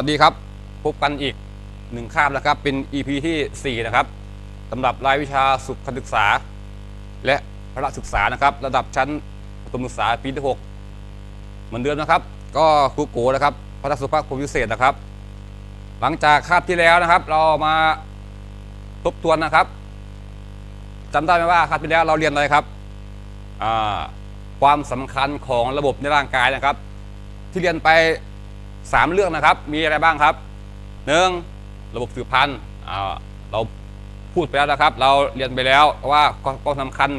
สวัสดีครับ พบกันอีกหนึ่งคาบนะครับ เป็น EP ที่ 4 นะครับสำหรับรายวิชาสุขศึกษา และพระศึกษานะครับ ระดับชั้นประถมศึกษาปีที่ 6 เหมือนเดิมนะครับ ก็ครูโกนะครับพัฒสุภาพครูพิเศษนะครับ หลังจากคาบที่แล้วนะครับ เรามาทบทวนนะครับจำได้ไหมว่าคาบที่แล้วเราเรียนอะไรครับความสำคัญของระบบในร่างกายนะครับ ที่เรียนไป 3 เรื่องนะครับ มีอะไรบ้างครับหนึ่งระบบสืบพันธุ์เราพูดไปแล้วนะครับ เราเรียนไปแล้วว่าความสำคัญ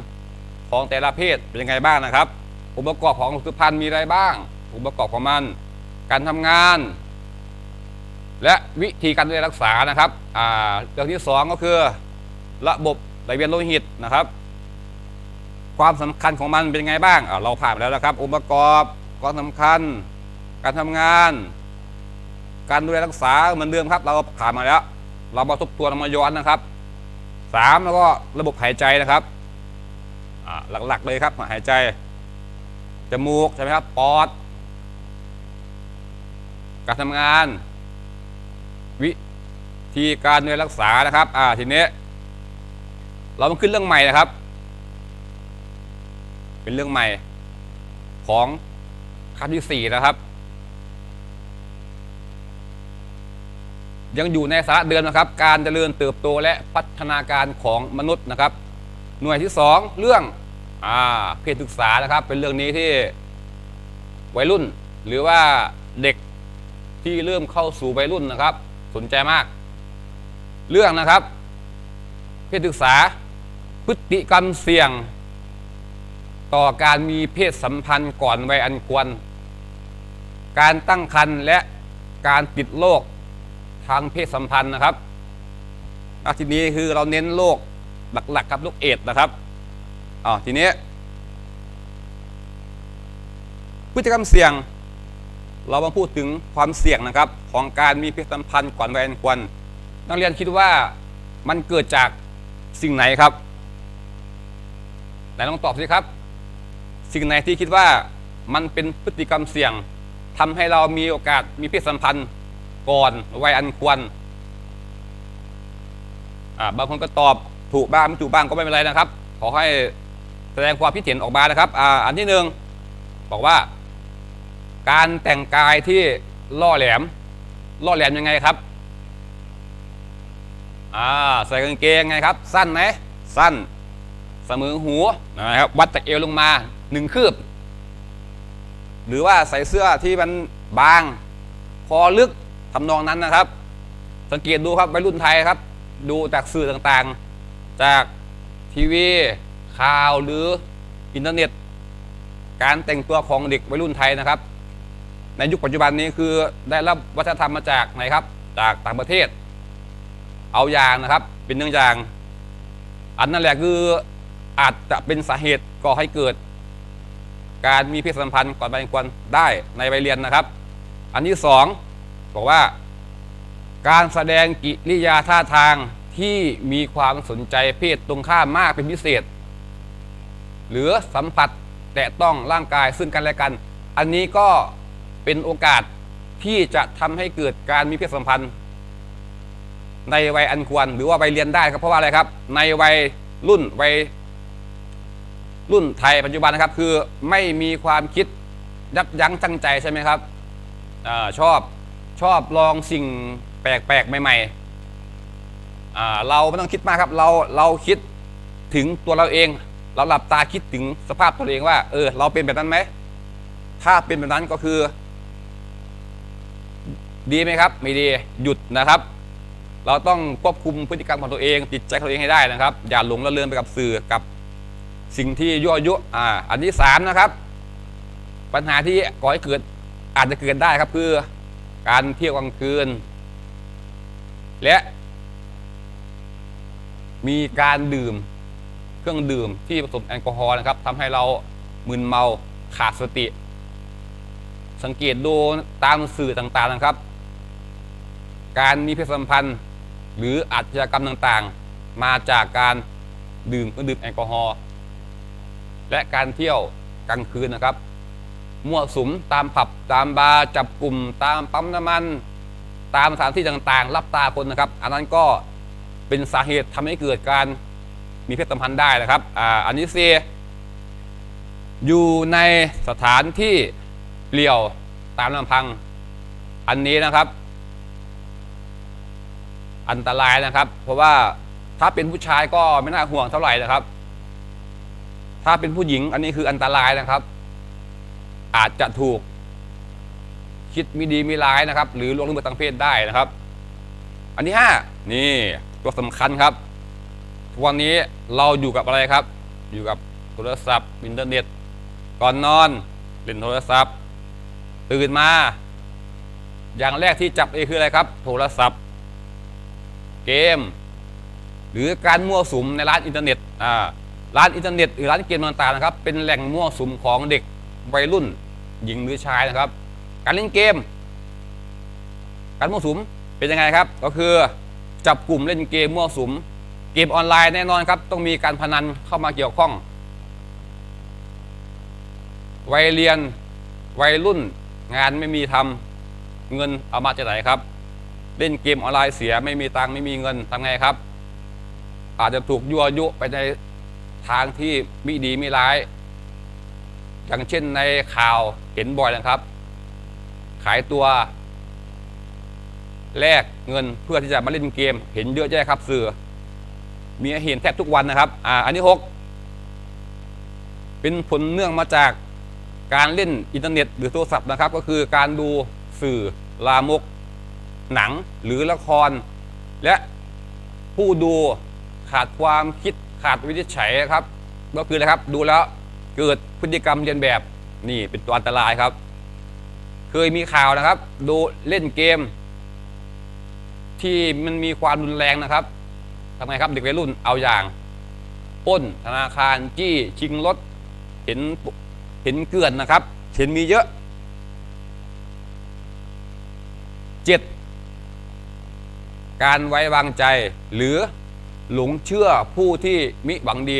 ของแต่ละเพศเป็นยังไงบ้างนะครับ องค์ประกอบของสืบพันธุ์มีอะไรบ้าง องค์ประกอบของมัน การทำงาน และวิธีการดูแลรักษานะครับเรื่องที่ 2 ก็คือ ระบบไหลเวียนโลหิตนะครับ ความสำคัญของมันเป็นยังไงบ้าง เราผ่านไปแล้วนะครับ องค์ประกอบความสำคัญ การทำงาน การดูแลรักษาเหมือนเดิมครับ เราผ่านมาแล้ว เรามาทบทวนมาย้อนนะครับสามแล้วก็ระบบหายใจนะครับหลักๆเลยครับหายใจจมูกใช่ไหมครับปอด การทำงาน วิธีการดูแลรักษานะครับ อ่าทีนี้ เรามาขึ้นเรื่องใหม่นะครับ เป็นเรื่องใหม่ของขั้นที่สี่นะครับ ยังอยู่ในสาระเดิมนะครับ การเจริญเติบโตและพัฒนาการของมนุษย์นะครับ หน่วยที่ 2 เรื่องอ่าเพศศึกษานะครับ เป็นเรื่องนี้ที่วัยรุ่น หรือว่าเด็กที่เริ่มเข้าสู่วัยรุ่นนะครับ สนใจมาก เรื่องนะครับ เพศศึกษาพฤติกรรมเสี่ยง ต่อการมีเพศสัมพันธ์ก่อนวัยอันควร การตั้งครรภ์และการติดโรค ทางเพศสัมพันธ์นะครับทีนี้คือเราเน้นโรคหลักๆครับโรคเอดนะครับอ๋อทีนี้พฤติกรรมเสี่ยง เรามาพูดถึงความเสี่ยงนะครับ ของการมีเพศสัมพันธ์ก่อนวัยอันควรนักเรียนคิดว่ามันเกิดจากสิ่งไหนครับไหนลองตอบสิครับ สิ่งไหนที่คิดว่ามันเป็นพฤติกรรมเสี่ยงทำให้เรามีโอกาสมีเพศสัมพันธ์ ก่อนวัยอันควรบางคนก็ตอบถูกบ้างไม่ถูกบ้างก็ไม่เป็นไรนะครับ ขอให้แสดงความคิดเห็นออกมานะครับออันที่หนึ่งบอกว่า การแต่งกายที่ล่อแหลม ล่อแหลมยังไงครับอ่าใส่กางเกงไงครับ สั้นไหมสั้นเสมอหูนะครับวัดจากเอวลงมาหนึ่งคืบ หรือว่าใส่เสื้อที่มันบาง คอลึก ทำนองนั้นนะครับ สังเกตดูครับวัยรุ่นไทยครับ ดูจากสื่อต่างๆ จากทีวี ข่าวหรืออินเทอร์เน็ต การแต่งตัวของเด็กวัยรุ่นไทยนะครับ ในยุคปัจจุบันนี้คือได้รับวัฒนธรรมมาจากไหนครับ จากต่างประเทศ เอาอย่างนะครับ เป็นเนื่องอย่าง อันนั่นแหละคืออาจจะเป็นสาเหตุก่อให้เกิด การมีเพศสัมพันธ์ก่อนวัยอันควรได้ในวัยเรียนนะครับ อันที่สอง บอกว่า การแสดงกิริยาท่าทางที่มีความสนใจเพศตรงข้ามมากเป็นพิเศษ หรือสัมผัสแตะต้องร่างกายซึ่งกันและกัน อันนี้ก็เป็นโอกาสที่จะทำให้เกิดการมีเพศสัมพันธ์ ในวัยอันควรหรือว่าวัยเรียนได้ครับเพราะว่าอะไรครับ ในวัยรุ่นวัยรุ่นไทยปัจจุบันนะครับ คือไม่มีความคิดยับยั้งชั่งใจใช่ไหมครับอชอบ ชอบลองสิ่งแปลกๆ ใหม่ๆอ่าเราไม่ต้องคิดมากครับ เราเราคิดถึงตัวเราเอง เราหลับตาคิดถึงสภาพตัวเองว่า เออ เราเป็นแบบนั้นไหม ถ้าเป็นแบบนั้นก็คือ ดีไหมครับ ไม่ดี หยุดนะครับ เราต้องควบคุมพฤติกรรมของตัวเอง จิตใจของตัวเองให้ได้นะครับ อย่าหลงละเลินไปกับสื่อกับสิ่งที่ยั่วยุ อ่า อันที่สามนะครับ ปัญหาที่ก่อให้เกิดอาจจะเกิดได้ครับคือ การเที่ยวกลางคืน และมีการดื่มเครื่องดื่มที่ผสมแอลกอฮอล์นะครับทำให้เรามึนเมาขาดสติ สังเกตดูตามสื่อต่างๆนะครับ การมีเพศสัมพันธ์ หรืออาชญากรรมต่างๆ มาจากการดื่มเครื่องดื่มแอลกอฮอล์และการเที่ยวกลางคืนนะครับ มั่วสุมตามผับตามบาร์จับกลุ่มตามปั๊มน้ำมัน ตามสถานที่ต่างๆ รับตาคนนะครับ อันนั้นก็เป็นสาเหตุทำให้เกิดการมีเพศสัมพันธ์ได้นะครับอ่าอันนี้เสียอยู่ในสถานที่เปลี่ยวตามลำพัง อันนี้นะครับ อันตรายนะครับ เพราะว่าถ้าเป็นผู้ชายก็ไม่น่าห่วงเท่าไหร่นะครับ ถ้าเป็นผู้หญิงอันนี้คืออันตรายนะครับ อาจจะถูก คิดมีดีมีร้ายนะครับ หรือล่วงละเมิดทางเพศได้นะครับ อันที่ห้านี่ตัวสำคัญครับทุกวันนี้เราอยู่กับอะไรครับ อยู่กับโทรศัพท์อินเทอร์เน็ต ก่อนนอนเล่นโทรศัพท์ ตื่นมา อย่างแรกที่จับเองคืออะไรครับ โทรศัพท์ เกม หรือการมั่วสุมในร้านอินเทอร์เน็ตอ่าร้านอินเทอร์เน็ตหรือร้านเกมต่างๆนะครับ เป็นแหล่งมั่วสุมของเด็ก วัยรุ่น หญิงหรือชายนะครับ การเล่นเกม การมั่วสุมเป็นยังไงครับ ก็คือจับกลุ่มเล่นเกมมั่วสุม เกมออนไลน์แน่นอนครับ ต้องมีการพนันเข้ามาเกี่ยวข้อง วัยเรียนวัยรุ่นงานไม่มีทำเงินเอามาจากไหนครับ เล่นเกมออนไลน์เสียไม่มีตังค์ไม่มีเงินทำไงครับ อาจจะถูกยั่วยุไปในทางที่มิดีไม่ร้าย อย่างเช่นในข่าวเห็นบ่อยนะครับ ขายตัวแลกเงินเพื่อที่จะมาเล่นเกม เห็นเยอะแยะครับสื่อ มีให้เห็นแทบทุกวันนะครับ อ่า อันที่หกเป็นผลเนื่องมาจากการเล่นอินเทอร์เน็ต หรือโทรศัพท์นะครับ ก็คือการดูสื่อลามก หนังหรือละคร และผู้ดูขาดความคิดขาดวินิจฉัยครับ ก็คืออะไรครับ ดูแล้ว เกิดพฤติกรรมเรียนแบบนี่เป็นตัวอันตรายครับ เคยมีข่าวนะครับ ดูเล่นเกม ที่มันมีความรุนแรงนะครับทำไงครับเด็กวัยรุ่นเอาอย่างป้นธนาคารจี้ชิงรถเห็นเห็นเกลื่อนนะครับ เห็นมีเยอะเจ็ดการไว้วางใจหรือหลงเชื่อผู้ที่มิหวังดี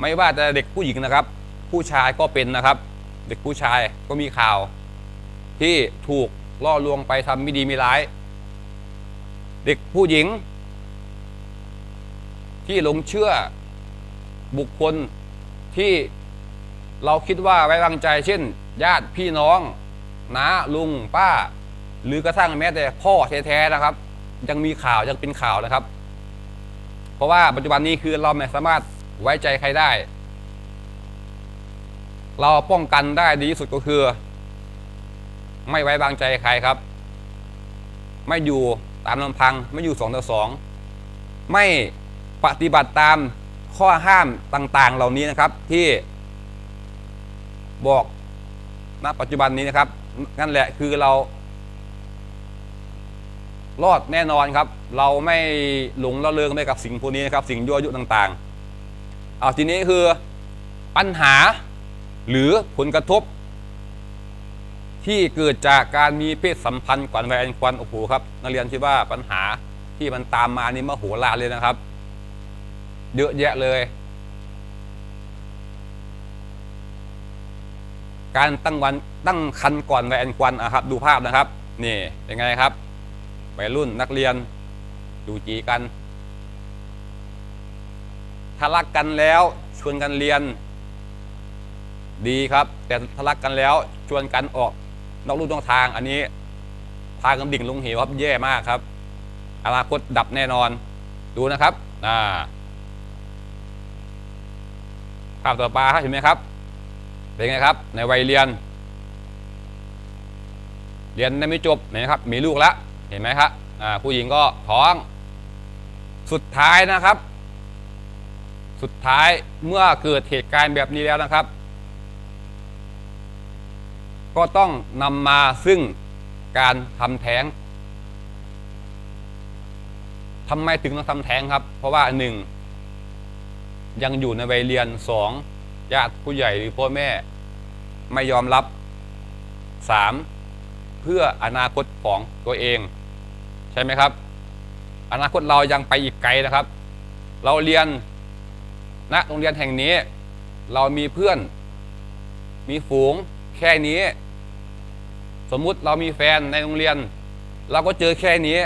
ไม่ว่าจะเด็กผู้หญิงนะครับ ผู้ชายก็เป็นนะครับ เด็กผู้ชายก็มีข่าว ที่ถูกล่อลวงไปทำไม่ดีไม่ร้าย เด็กผู้หญิง ที่หลงเชื่อบุคคลที่เราคิดว่าไว้วางใจ เช่น ญาติพี่น้องน้าลุงป้า หรือกระทั่งแม้แต่พ่อแท้ๆนะครับ ยังมีข่าวยังเป็นข่าวนะครับ เพราะว่าปัจจุบันนี้คือเราไม่สามารถ ไว้ใจใครได้ เราป้องกันได้ดีที่สุดก็คือ ไม่ไว้วางใจใครครับ ไม่อยู่ตามลำพัง ไม่อยู่สองต่อสองไม่ปฏิบัติตามข้อห้ามต่างๆ เหล่านี้นะครับที่บอกณปัจจุบันนี้นะครับ นั่นแหละคือเรา รอดแน่นอนครับ เราไม่หลงละเลงไปกับสิ่งพวกนี้นะครับ สิ่งยั่วยุต่างๆ เอาทีนี้คือปัญหาหรือผลกระทบ ที่เกิดจากการมีเพศสัมพันธ์ก่อนวัยอันควรโอ้โหครับนักเรียนคิดว่าปัญหาที่มันตามมานี่มโหฬารเลยนะครับ เยอะแยะเลย การตั้งวันตั้งคันก่อนวัยอันควรอะครับ ดูภาพนะครับ นี่เป็นไงครับวัยรุ่นนักเรียนดูจีกัน ถ้ารักกันแล้วชวนกันเรียน ดีครับ แต่ทะลักกันแล้วชวนกันออกนอกลู่นอกทาง อันนี้พากันดิ่งลงเหวครับแย่มากครับอนาคตดับแน่นอน ดูนะครับอ่าภาพต่อไปครับเห็นไหมครับ เป็นไงครับ ในวัยเรียน เรียนได้ไม่จบเห็นไหมครับ มีลูกแล้วเห็นไหมครับผู้หญิงก็ท้อง สุดท้ายนะครับ สุดท้ายเมื่อเกิดเหตุการณ์แบบนี้แล้วนะครับ ก็ต้องนำมาซึ่งการทำแท้งทำไมถึงต้องทำแท้งครับ เพราะว่าหนึ่งยังอยู่ในวัยเรียนสองญาติผู้ใหญ่หรือพ่อแม่ไม่ยอมรับสามเพื่ออนาคตของตัวเอง ใช่ไหมครับ อนาคตเรายังไปอีกไกลนะครับ เราเรียน ณโรงเรียนแห่งนี้ เรามีเพื่อน มีฝูงแค่นี้ สมมุติเรามีแฟนในโรงเรียน เราก็เจอแค่นี้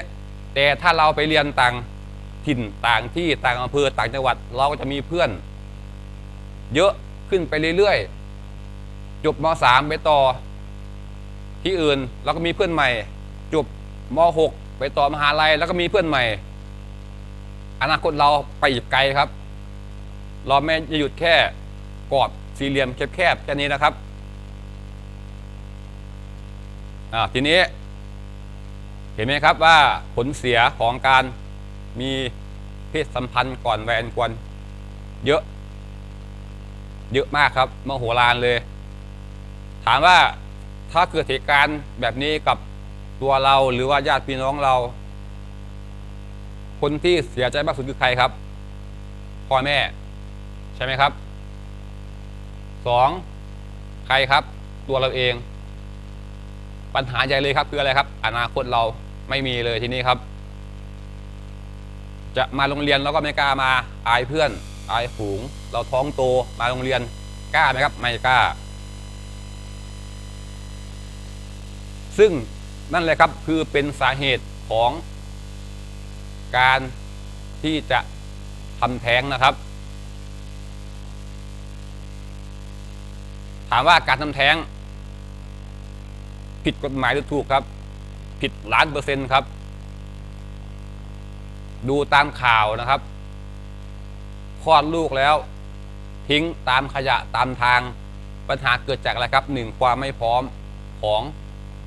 แต่ถ้าเราไปเรียนต่างถิ่นต่างที่ต่างอำเภอต่างจังหวัด เราก็จะมีเพื่อน เยอะขึ้นไปเรื่อยๆจบม .3 ไปต่อ ที่อื่นเราก็มีเพื่อนใหม่ จบม .6 ไปต่อมหาลัยแล้วก็มีเพื่อนใหม่ อนาคตเราไปอีกไกลครับ เราไม่จะหยุดแค่กรอบสี่เหลี่ยมแคบๆแค่นี้นะครับอ่าทีนี้เห็นไหมครับว่าผลเสียของการมีเพศสัมพันธ์ก่อนวัยอันควรเยอะ เยอะมากครับมโหฬารเลย ถามว่าถ้าเกิดเหตุการณ์แบบนี้กับตัวเราหรือว่าญาติพี่น้องเรา คนที่เสียใจมากสุดคือใครครับพ่อแม่ ใช่ไหมครับสองใครครับ ตัวเราเอง ปัญหาใหญ่เลยครับคืออะไรครับ อนาคตเราไม่มีเลยทีนี้ครับ จะมาโรงเรียนเราก็ไม่กล้ามาอายเพื่อน อายฝูง เราท้องโตมาโรงเรียนกล้าไหมครับ ไม่กล้า ซึ่งนั่นแหละครับคือเป็นสาเหตุของการที่จะทำแท้งนะครับามว่าการทำแท้ง ผิดกฎหมายหรือถูกครับ ผิดล้านเปอร์เซ็นต์ครับ ดูตามข่าวนะครับคลอดลูกแล้ว ทิ้งตามขยะตามทางปัญหาเกิดจากอะไรครับหนึ่งความไม่พร้อมของ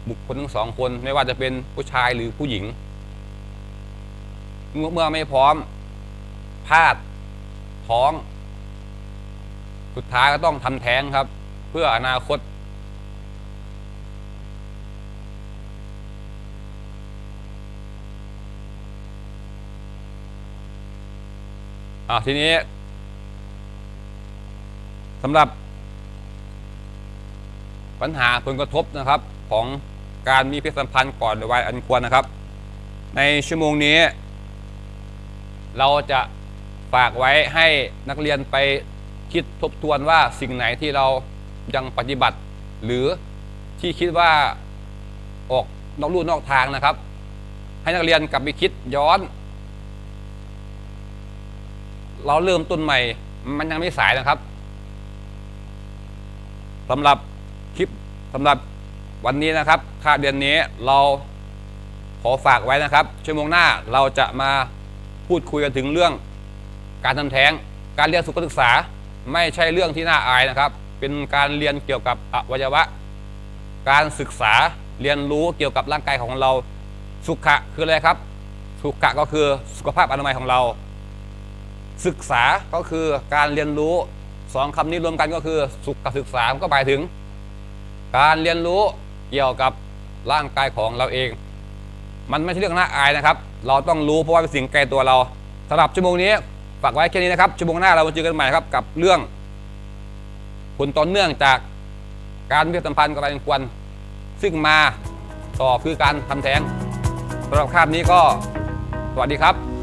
บุคคลทั้งสองคน ไม่ว่าจะเป็นผู้ชายหรือผู้หญิง เมื่อเมื่อไม่พร้อมพลาดท้อง สุดท้ายก็ต้องทำแท้งครับ เพื่ออนาคต อ่าทีนี้สำหรับปัญหาผลกระทบนะครับของการมีเพศสัมพันธ์ก่อนวัยอันควรนะครับ ในชั่วโมงนี้ เราจะฝากไว้ให้นักเรียนไปคิดทบทวนว่าสิ่งไหนที่เรา ยังปฏิบัติ หรือที่คิดว่าออกนอกลู่นอกทางนะครับ ให้นักเรียนกลับไปคิดย้อน เราเริ่มต้นใหม่ มันยังไม่สายนะครับสำหรับคลิปสำหรับวันนี้นะครับค่าเดือนนี้เราขอฝากไว้นะครับ ชั่วโมงหน้าเราจะมาพูดคุยกันถึงเรื่องการทำแท้ง การเรียนสุขศึกษา ไม่ใช่เรื่องที่น่าอายนะครับ เป็นการเรียนเกี่ยวกับอวัยวะ การศึกษาเรียนรู้เกี่ยวกับร่างกายของเราสุขะคืออะไรครับ สุขะก็คือสุขภาพอนามัยของเรา ศึกษาก็คือการเรียนรู้สองคำนี้รวมกันก็คือสุขศึกษาก็หมายถึง การเรียนรู้เกี่ยวกับร่างกายของเราเอง มันไม่ใช่เรื่องน่าอายนะครับ เราต้องรู้เพราะว่าเป็นสิ่งไกลตัวเราสำหรับชั่วโมงนี้ฝากไว้แค่นี้นะครับชั่วโมงหน้าเรามาเจอกันใหม่ครับกับเรื่อง ผลต่อเนื่องจากการเพศสัมพันธ์กับอะไรควร ซึ่งมาต่อคือการทำแท้งสำหรับคาบนี้ก็สวัสดีครับ